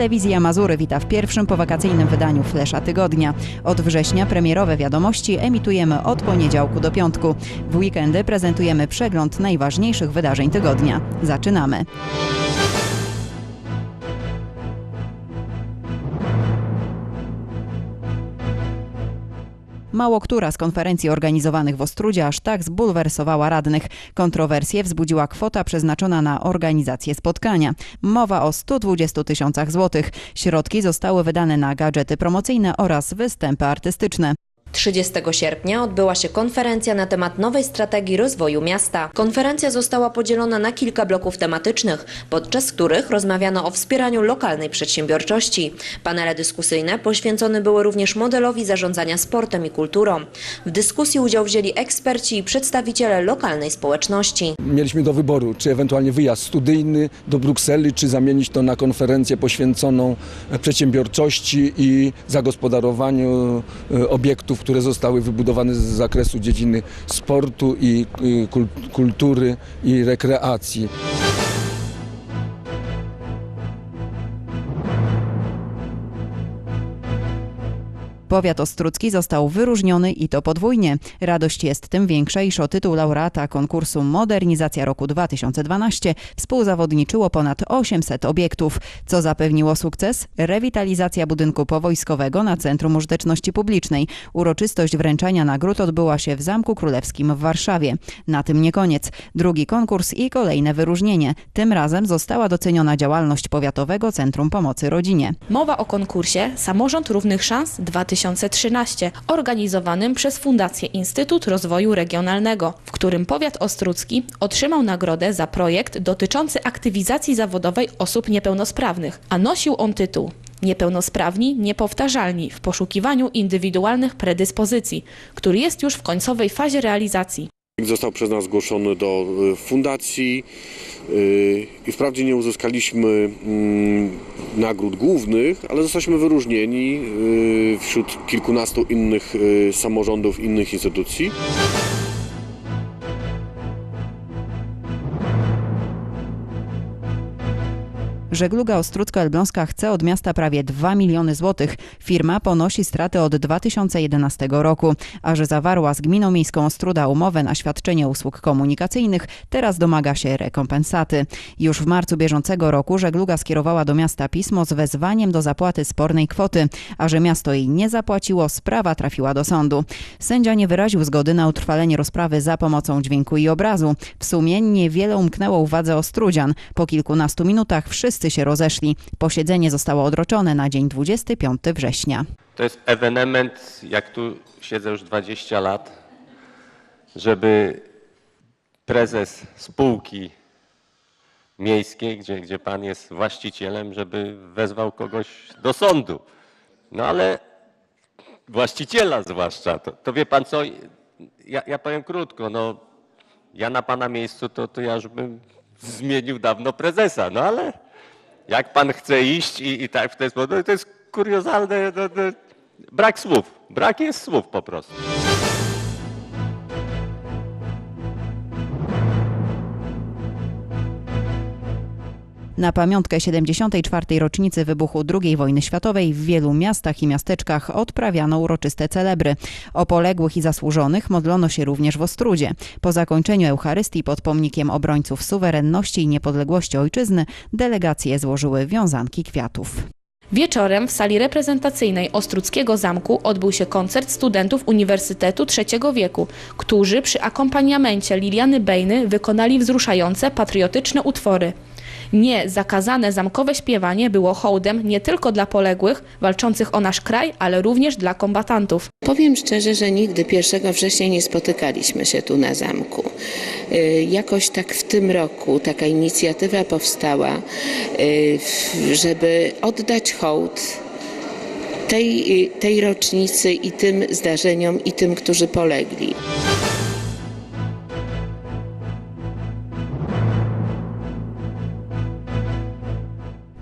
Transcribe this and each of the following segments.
Telewizja Mazury wita w pierwszym powakacyjnym wydaniu Flesza Tygodnia. Od września premierowe wiadomości emitujemy od poniedziałku do piątku. W weekendy prezentujemy przegląd najważniejszych wydarzeń tygodnia. Zaczynamy. Mało która z konferencji organizowanych w Ostrudzie aż tak zbulwersowała radnych. Kontrowersje wzbudziła kwota przeznaczona na organizację spotkania. Mowa o 120 tysiącach złotych. Środki zostały wydane na gadżety promocyjne oraz występy artystyczne. 30 sierpnia odbyła się konferencja na temat nowej strategii rozwoju miasta. Konferencja została podzielona na kilka bloków tematycznych, podczas których rozmawiano o wspieraniu lokalnej przedsiębiorczości. Panele dyskusyjne poświęcone były również modelowi zarządzania sportem i kulturą. W dyskusji udział wzięli eksperci i przedstawiciele lokalnej społeczności. Mieliśmy do wyboru, czy ewentualnie wyjazd studyjny do Brukseli, czy zamienić to na konferencję poświęconą przedsiębiorczości i zagospodarowaniu e, które zostały wybudowane z zakresu dziedziny sportu i i kul- kultury i rekreacji. Powiat ostrucki został wyróżniony i to podwójnie. Radość jest tym większa, iż o tytuł laureata konkursu Modernizacja roku 2012 współzawodniczyło ponad 800 obiektów. Co zapewniło sukces? Rewitalizacja budynku powojskowego na Centrum Użyteczności Publicznej. Uroczystość wręczania nagród odbyła się w Zamku Królewskim w Warszawie. Na tym nie koniec. Drugi konkurs i kolejne wyróżnienie. Tym razem została doceniona działalność Powiatowego Centrum Pomocy Rodzinie. Mowa o konkursie Samorząd Równych Szans 2013, organizowanym przez Fundację Instytut Rozwoju Regionalnego, w którym powiat ostrucki otrzymał nagrodę za projekt dotyczący aktywizacji zawodowej osób niepełnosprawnych, a nosił on tytuł Niepełnosprawni, niepowtarzalni w poszukiwaniu indywidualnych predyspozycji, który jest już w końcowej fazie realizacji. Został przez nas zgłoszony do y, fundacji y, i wprawdzie nie uzyskaliśmy mm, nagród głównych, ale zostaliśmy wyróżnieni y, wśród kilkunastu innych y, samorządów, innych instytucji. Żegluga Ostrucko-Elbląska chce od miasta prawie 2 miliony złotych. Firma ponosi straty od 2011 roku, a że zawarła z Gminą Miejską Ostruda umowę na świadczenie usług komunikacyjnych, teraz domaga się rekompensaty. Już w marcu bieżącego roku żegluga skierowała do miasta pismo z wezwaniem do zapłaty spornej kwoty, a że miasto jej nie zapłaciło, sprawa trafiła do sądu. Sędzia nie wyraził zgody na utrwalenie rozprawy za pomocą dźwięku i obrazu. W sumie niewiele umknęło uwadze Ostrudzian. Po kilkunastu minutach wszyscy się rozeszli. Posiedzenie zostało odroczone na dzień 25 września. To jest ewenement, jak tu siedzę już 20 lat, żeby prezes spółki miejskiej, gdzie, gdzie pan jest właścicielem, żeby wezwał kogoś do sądu. No ale właściciela zwłaszcza, to, to wie pan co, ja, ja powiem krótko, no ja na pana miejscu to, to ja już bym zmienił dawno prezesa, no ale jak pan chce iść i, i tak w ten sposób, no to jest kuriozalne, no, no, brak słów, brak jest słów po prostu. Na pamiątkę 74. rocznicy wybuchu II wojny światowej w wielu miastach i miasteczkach odprawiano uroczyste celebry. O poległych i zasłużonych modlono się również w Ostrudzie. Po zakończeniu Eucharystii pod pomnikiem obrońców suwerenności i niepodległości ojczyzny delegacje złożyły wiązanki kwiatów. Wieczorem w sali reprezentacyjnej Ostruckiego Zamku odbył się koncert studentów Uniwersytetu Trzeciego Wieku, którzy przy akompaniamencie Liliany Bejny wykonali wzruszające patriotyczne utwory. Nie zakazane zamkowe śpiewanie było hołdem nie tylko dla poległych, walczących o nasz kraj, ale również dla kombatantów. Powiem szczerze, że nigdy 1 września nie spotykaliśmy się tu na zamku. Y, Jakoś tak w tym roku taka inicjatywa powstała, y, żeby oddać hołd tej, y, tej rocznicy i tym zdarzeniom i tym, którzy polegli.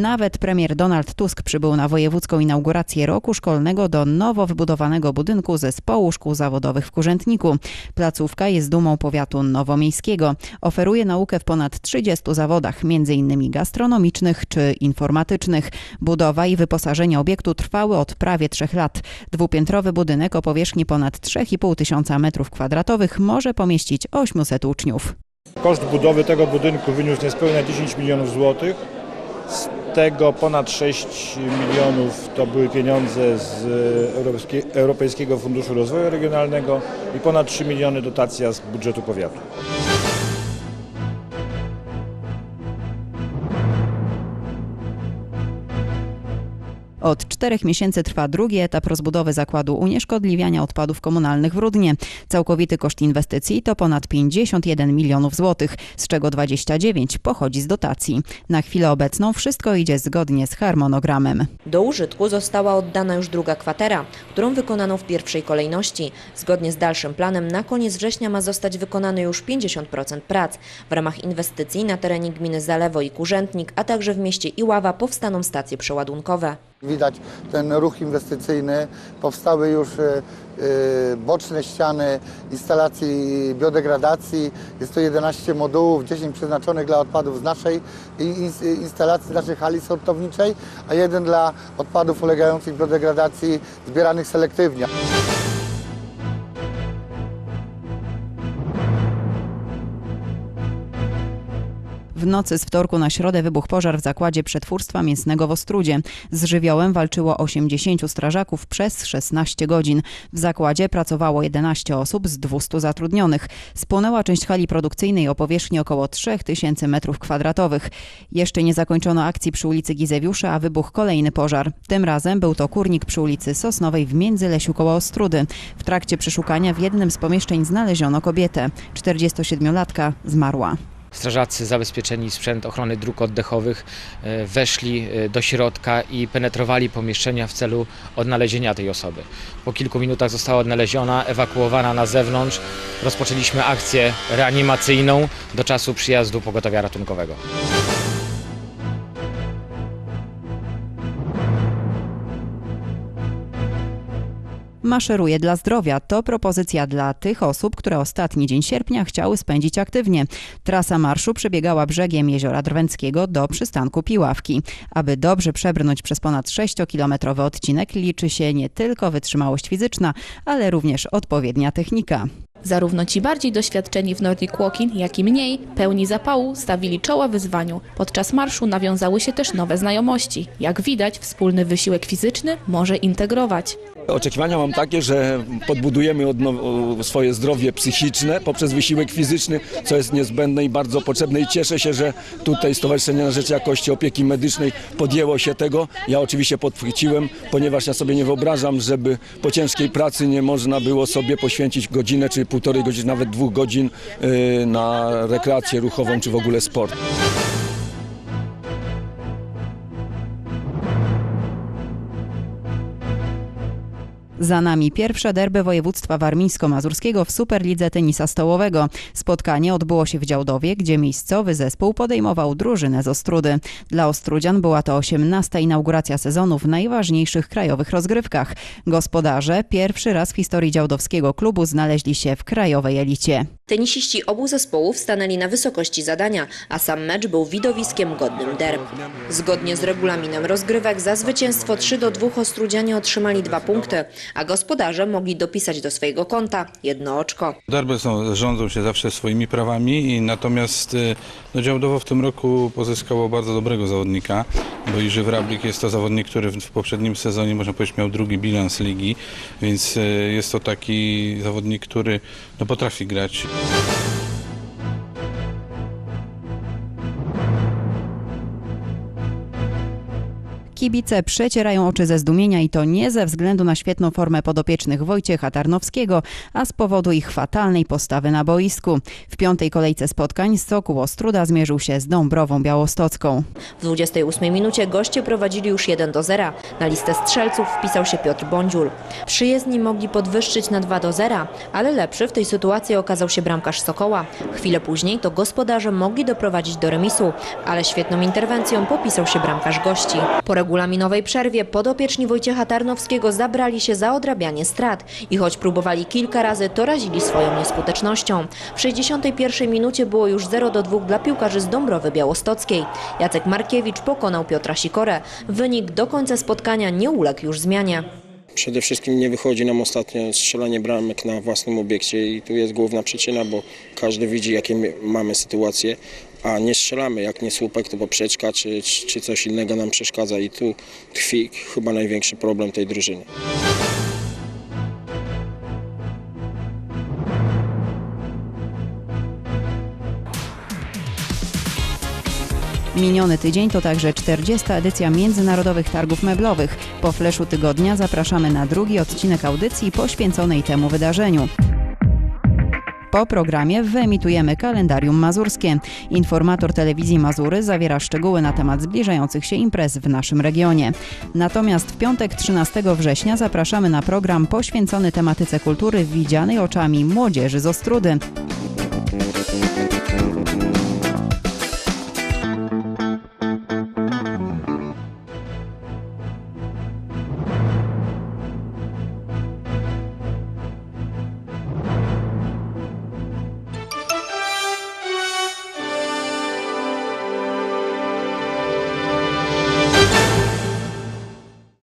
Nawet premier Donald Tusk przybył na wojewódzką inaugurację roku szkolnego do nowo wybudowanego budynku Zespołu Szkół Zawodowych w Kurzętniku. Placówka jest dumą powiatu nowomiejskiego. Oferuje naukę w ponad 30 zawodach, m.in. gastronomicznych czy informatycznych. Budowa i wyposażenie obiektu trwały od prawie trzech lat. Dwupiętrowy budynek o powierzchni ponad 3,5 tysiąca metrów kwadratowych może pomieścić 800 uczniów. Koszt budowy tego budynku wyniósł niespełna 10 milionów złotych. Z tego ponad 6 milionów to były pieniądze z Europejskie- Europejskiego Funduszu Rozwoju Regionalnego i ponad 3 miliony dotacja z budżetu powiatu. Od czterech miesięcy trwa drugi etap rozbudowy zakładu unieszkodliwiania odpadów komunalnych w Rudnie. Całkowity koszt inwestycji to ponad 51 milionów złotych, z czego 29 pochodzi z dotacji. Na chwilę obecną wszystko idzie zgodnie z harmonogramem. Do użytku została oddana już druga kwatera, którą wykonano w pierwszej kolejności. Zgodnie z dalszym planem na koniec września ma zostać wykonane już 50% prac. W ramach inwestycji na terenie gminy Zalewo i Kurzętnik, a także w mieście Iława powstaną stacje przeładunkowe. Widać ten ruch inwestycyjny. Powstały już e, e, boczne ściany instalacji biodegradacji. Jest to 11 modułów, 10 przeznaczonych dla odpadów z naszej in- instalacji, z naszej hali sortowniczej, a jeden dla odpadów ulegających biodegradacji zbieranych selektywnie. W nocy z wtorku na środę wybuchł pożar w zakładzie przetwórstwa mięsnego w Ostrudzie. Z żywiołem walczyło 80 strażaków przez 16 godzin. W zakładzie pracowało 11 osób z 200 zatrudnionych. Spłonęła część hali produkcyjnej o powierzchni około 3000 m2. Jeszcze nie zakończono akcji przy ulicy Gizewiusza, a wybuchł kolejny pożar. Tym razem był to kurnik przy ulicy Sosnowej w Międzylesiu koło Ostrudy. W trakcie przeszukania w jednym z pomieszczeń znaleziono kobietę. 47-latka zmarła. Strażacy zabezpieczeni sprzęt ochrony dróg oddechowych e, weszli e, do środka i penetrowali pomieszczenia w celu odnalezienia tej osoby. Po kilku minutach została odnaleziona, ewakuowana na zewnątrz. Rozpoczęliśmy akcję reanimacyjną do czasu przyjazdu pogotowia ratunkowego. Maszeruje dla zdrowia to propozycja dla tych osób, które ostatni dzień sierpnia chciały spędzić aktywnie. Trasa marszu przebiegała brzegiem jeziora Drwęckiego do przystanku Piławki. Aby dobrze przebrnąć przez ponad 6-kilometrowy odcinek liczy się nie tylko wytrzymałość fizyczna, ale również odpowiednia technika. Zarówno ci bardziej doświadczeni w Nordic Walking, jak i mniej, pełni zapału, stawili czoła wyzwaniu. Podczas marszu nawiązały się też nowe znajomości. Jak widać, wspólny wysiłek fizyczny może integrować. Oczekiwania mam takie, że podbudujemy swoje zdrowie psychiczne poprzez wysiłek fizyczny, co jest niezbędne i bardzo potrzebne i cieszę się, że tutaj Stowarzyszenie na Rzecz Jakości Opieki Medycznej podjęło się tego. Ja oczywiście podchwyciłem, ponieważ ja sobie nie wyobrażam, żeby po ciężkiej pracy nie można było sobie poświęcić godzinę czy półtorej godziny, nawet dwóch godzin y, na rekreację ruchową czy w ogóle sport. Za nami pierwsze derby województwa warmińsko-mazurskiego w Superlidze Tenisa Stołowego. Spotkanie odbyło się w Działdowie, gdzie miejscowy zespół podejmował drużynę z Ostrudy. Dla Ostrudzian była to 18. inauguracja sezonu w najważniejszych krajowych rozgrywkach. Gospodarze pierwszy raz w historii działdowskiego klubu znaleźli się w krajowej elicie. Tenisiści obu zespołów stanęli na wysokości zadania, a sam mecz był widowiskiem godnym derb. Zgodnie z regulaminem rozgrywek za zwycięstwo 3 do 2 Ostrudzianie otrzymali dwa punkty, a gospodarze mogli dopisać do swojego konta jedno oczko. Derby są, rządzą się zawsze swoimi prawami, i natomiast y, no, Działdowo w tym roku pozyskało bardzo dobrego zawodnika, bo Iży Wrablik jest to zawodnik, który w, w poprzednim sezonie, można powiedzieć, miał drugi bilans ligi, więc y, jest to taki zawodnik, który no, potrafi grać. Kibice przecierają oczy ze zdumienia i to nie ze względu na świetną formę podopiecznych Wojciecha Tarnowskiego, a z powodu ich fatalnej postawy na boisku. W piątej kolejce spotkań Sokół Ostruda zmierzył się z Dąbrową Białostocką. W 28 minucie goście prowadzili już 1 do 0. Na listę strzelców wpisał się Piotr Bądziul. Przyjezdni mogli podwyższyć na 2 do 0, ale lepszy w tej sytuacji okazał się bramkarz Sokoła. Chwilę później to gospodarze mogli doprowadzić do remisu, ale świetną interwencją popisał się bramkarz gości. Po regulaminowej przerwie podopieczni Wojciecha Tarnowskiego zabrali się za odrabianie strat i choć próbowali kilka razy, to razili swoją nieskutecznością. W 61 minucie było już 0 do 2 dla piłkarzy z Dąbrowy Białostockiej. Jacek Markiewicz pokonał Piotra Sikorę. Wynik do końca spotkania nie uległ już zmianie. Przede wszystkim nie wychodzi nam ostatnio strzelanie bramek na własnym obiekcie i tu jest główna przyczyna, bo każdy widzi jakie my mamy sytuacje, a nie strzelamy. Jak nie słupek, to poprzeczka czy, czy coś innego nam przeszkadza i tu tkwi chyba największy problem tej drużyny. Miniony tydzień to także 40. edycja Międzynarodowych Targów Meblowych. Po fleszu tygodnia zapraszamy na drugi odcinek audycji poświęconej temu wydarzeniu. Po programie wyemitujemy kalendarium mazurskie. Informator telewizji Mazury zawiera szczegóły na temat zbliżających się imprez w naszym regionie. Natomiast w piątek 13 września zapraszamy na program poświęcony tematyce kultury widzianej oczami młodzieży z Ostrudy.